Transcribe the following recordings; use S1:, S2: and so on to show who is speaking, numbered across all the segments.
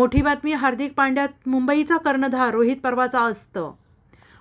S1: मोठी बातमी हार्दिक पांड्यात मुंबईचा कर्णधार रोहित परवाचा असतं.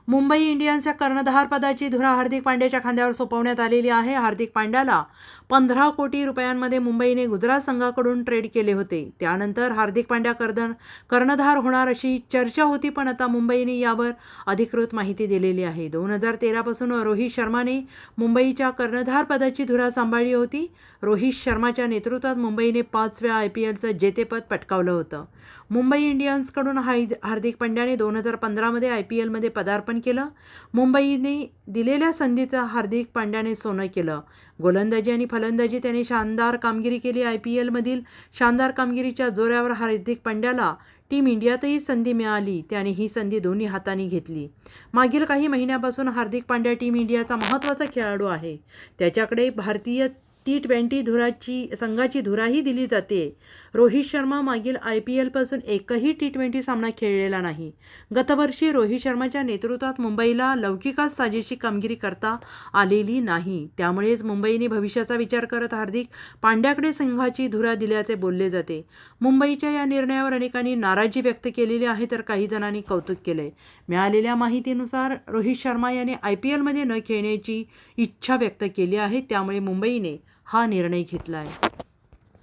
S1: मुंबई इंडियन्सच्या कर्णधारपदाची धुरा हार्दिक पांड्याच्या खांद्यावर सोपवण्यात आलेली आहे. हार्दिक पांड्याला पंधरा कोटी रुपयांमध्ये मुंबईने गुजरात संघाकडून ट्रेड केले होते. त्यानंतर हार्दिक पांड्या कर्दन कर्णधार होणार अशी चर्चा होती पण आता मुंबईने यावर अधिकृत माहिती दिलेली आहे. दोन हजार तेरापासून रोहित शर्माने मुंबईच्या कर्णधारपदाची धुरा सांभाळली होती. रोहित शर्माच्या नेतृत्वात मुंबईने पाच वेळा आय पी एलचं जेतेपद पटकावलं होतं. मुंबई इंडियन्सकडून हाय हार्दिक पांड्याने दोन हजार पंधरामध्ये आय पी एलमध्ये पदार्पण केलं. मुंबईने दिलेल्या संधीचं हार्दिक पांड्याने सोनं केलं. गोलंदाजी आणि फलंदाजी त्याने शानदार कामगिरी केली. आय पी एलमधील शानदार कामगिरीच्या जोरावर हार्दिक पांड्याला टीम इंडियातही संधी मिळाली. त्याने ही संधी दोन्ही हाताने घेतली. मागील काही महिन्यापासून हार्दिक पांड्या टीम इंडियाचा महत्त्वाचा खेळाडू आहे. त्याच्याकडे भारतीय टी ट्वेंटी धुराची संघाची धुराही दिली जाते. रोहित शर्मा मागील आय पी एलपासून एकही टी ट्वेंटी सामना खेळलेला नाही. गतवर्षी रोहित शर्माच्या नेतृत्वात मुंबईला लौकिकात साजेशी कामगिरी करता आलेली नाही. त्यामुळेच मुंबईने भविष्याचा विचार करत हार्दिक पांड्याकडे संघाची धुरा दिल्याचे बोलले जाते. मुंबईच्या या निर्णयावर अनेकांनी नाराजी व्यक्त केलेली आहे तर काही जणांनी कौतुक केले मिळालेल्या माहितीनुसार रोहित शर्मा याने आय पी एलमध्ये न खेळण्याची इच्छा व्यक्त केली आहे. त्यामुळे मुंबईने हा निर्णय घेतला आहे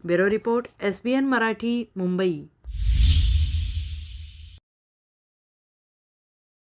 S1: bureau report S B N Marathi Mumbai.